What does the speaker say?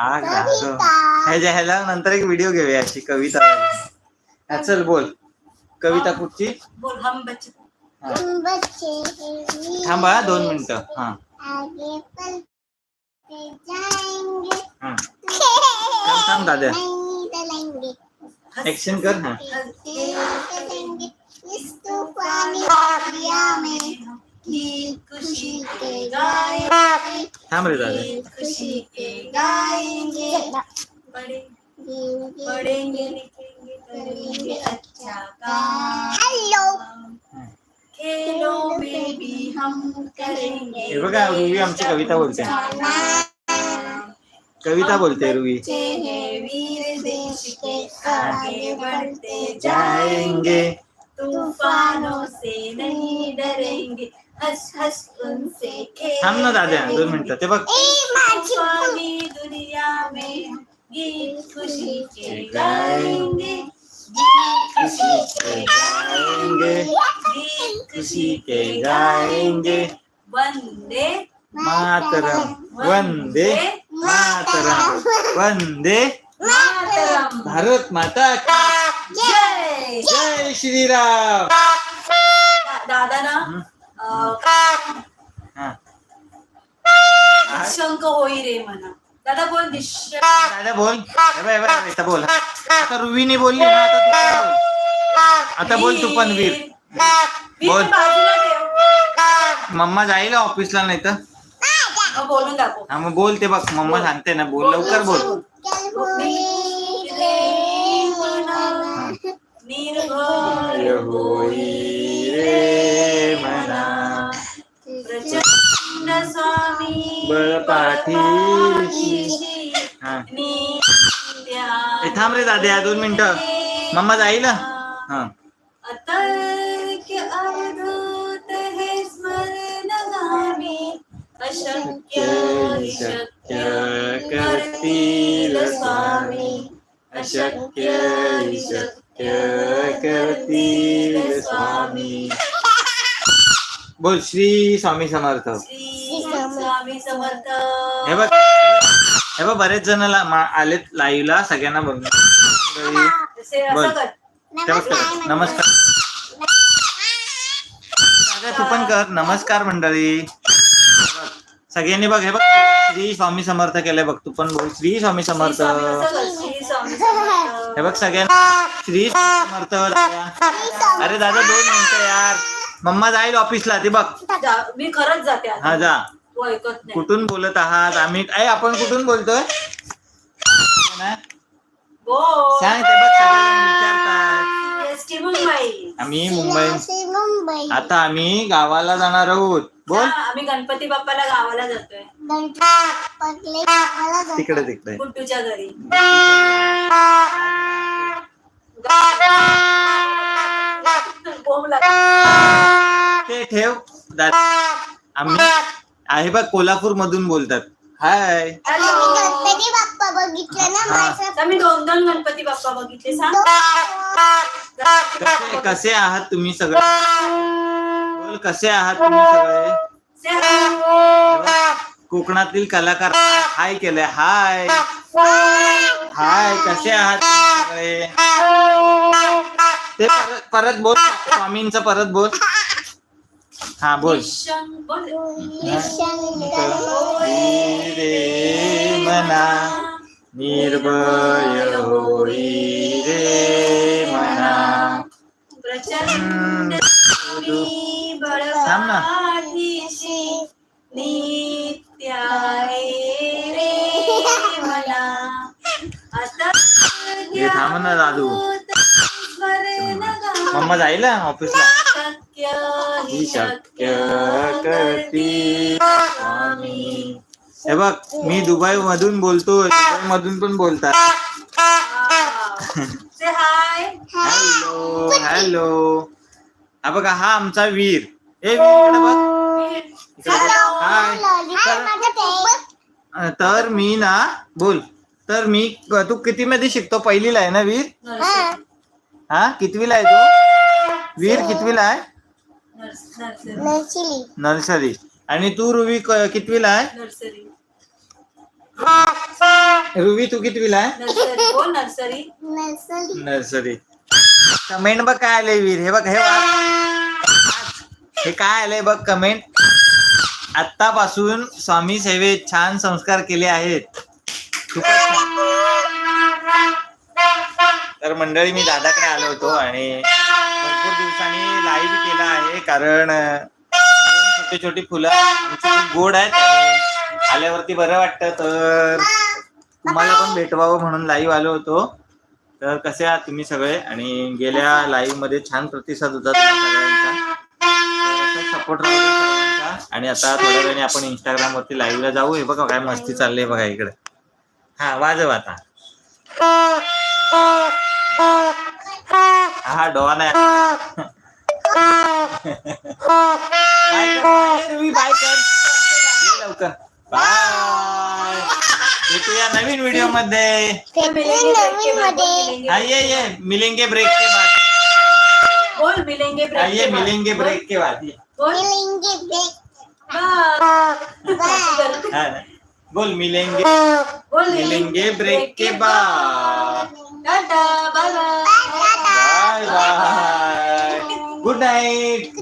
हा गातो ह्याच्या ह्याला नंतर एक व्हिडिओ घेऊया अशी कविता. हा, चल बोल. कविता कुठची बोल हम बच्चे. तुम बच्चे थांबा दोन मिनिटं. हा. थांब थांब दादा. ऍक्शन कर हा. चलेंगे. इस तूफानी दरिया में. गीत खुशी के गाएँगे थांब रे दादा खुशी के गाएँगे पढ़ेंगे लिखेंगे करेंगे अच्छा काम। हेलो खेलों में भी हम करेंगे हे बघा रुवी आमची कविता बोलते कविता बोलते रुवी हैं वीर देश के आगे बढ़ते जाएँगे। तूफानों से नहीं डरेंगे। हंस थांब ना दादा दोन मिनिटं. ते बघ. तूफानी दुनिया में गीत खुशी के गाएंगे। गीत खुशी के गाएंगे। गीत खुशी के गाएंगे। वंदे मातरम। वंदे मातरम। वंदे मातरम। भारत माता की जय। जय श्रीराम। दादा ना? हा. होई रे म्हणा. दादा बोल दादा बोल. हे बघ, हे बघ, इथं बोल. आता रुवीने बोलली ना आता तू पण बोल? आता बोल तू पण वीर. वीर बोल. बाजूला ठेव. मम्मा जाईल ऑफिसला नाही तर? मग बोलून दाखव. हा मग बोल ते बघ. मम्मा सांगते ना बोल. लवकर बोल. निर्भय होई ए, थांब रे दाद्या दोन मिनिटं. मम्मा जाईल? हा. हे अशक्य हि शक्य करतील स्वामी. अशक्य हि शक्य करतील स्वामी. बोल श्री स्वामी समर्थ. श्री स्वामी समर्थ. हे बघ. हे बघ बरेच जण आलेत लाईव्हला सगळ्यांना बघ. नमस्कार दादा, तू पण कर नमस्कार मंडळी सगळ्यांनी बघ हे बघ श्री स्वामी समर्थ केलंय बघ तू पण बोल श्री स्वामी समर्थ हे बघ सगळ्यांना श्री समर्थ दादा. अरे दादा दोन मिनिटं यार मम्मा जाईल ऑफिसला ते बघ मी खरंच जाते. हा जा तू ऐकत नाही. कुठून बोलत आहात? आम्ही ए आपण कुठून बोलतोय? ना? बोल सांग ते बघ सगळेजण विचारतात. S T Mumbai. आम्ही मुंबई मुंबई आता आम्ही गावाला जाणार आहोत. बोल. हा, आम्ही गणपती बाप्पाला गावाला जातोय. पगले गावाला जातो. तिकडे तिकडे घरी बोंब ते ठेव. दादा आम्ही आहे बघ कोल्हापूर मधून बोलतात. हाय. गणपती बाप्पा बघितले ना हा. माझं आता मी दोन दोन गणपती बाप्पा बघितले सांग. कसे कसे आहात तुम्ही सगळे? बोल कसे आहात तुम्ही सगळे. कोकणातील कलाकार हाय केलंय हाय. हाय कसे आहात तुम्ही सगळे? ते परत परत बोल स्वामींचं परत बोल. हा बोल. रे मना निर्भय होई रे मना. प्रचंड स्वामी थांब ना. रे आता हे थांब दादू मम्मा जाईल ऑफिसला? शक्य ही शक्य करती स्वामी हे बघ मी दुबई मधून बोलतोय दुबई मधून पण बोलतात. से हाय हॅलो हॅलो हा बघा हा आमचा वीर. ए वीर इकडे बघ. इकडे बघ. हाय हाय माझं ते तर मी ना बोल. तर मी तू किती मध्ये शिकतो? पहिलीला आहे ना वीर? हा कितवीला आहे तू? वीर कितवीला आहे? नर्सरी. आणि तू रुवी क- कितवीला आहे? नर्सरी. रुवी तू कितवीला आहे? नर्सरी. बोल नर्सरी. नर्सरी. नर्सरी. कमेंट बघ काय आलंय वीर. हे बघ हे वाच. हे काय आलंय बघ कमेंट आत्तापासून स्वामी सेवेत छान संस्कार केले आहेत. खूपच छान. तर मंडळी मी दादाकडे आलो होतो आणि भरपूर दिवसांनी लाईव्ह केला आहे कारण छोटी छोटी फुलं गोड आहेत आणि आल्यावरती बरं वाटतं. तर तुम्हाला पण भेटवावं म्हणून लाईव्ह आलो होतो. तर कसे आहात तुम्ही सगळे? आणि गेल्या लाईव्हमध्ये छान प्रतिसाद होता सगळ्यांचा. सपोर्ट आणि आता थोड्या वेळाने आपण इंस्टाग्राम वरती लाईव्ह ला जाऊ. हे बघा काय मस्ती चालली आहे बघा इकडे. हा वाजव आता. हा डॉन आहे बाय कर रवी, बाय कर ये लवकर. बाय भेटूया नवीन व्हिडिओमध्ये. भेटले नवीन मध्ये हा ये ये. मिलेंगे ब्रेक के बाद. बोल मिलेंगे हा break ये के बाद. मिलेंगे ब्रेक के बाद ये. बोल. मिलेंगे ब्रेक बाय. बाय हा ना. बोल मिलेंगे. बोल मिलेंगे ब्रेक के बाद. टाटा. Night.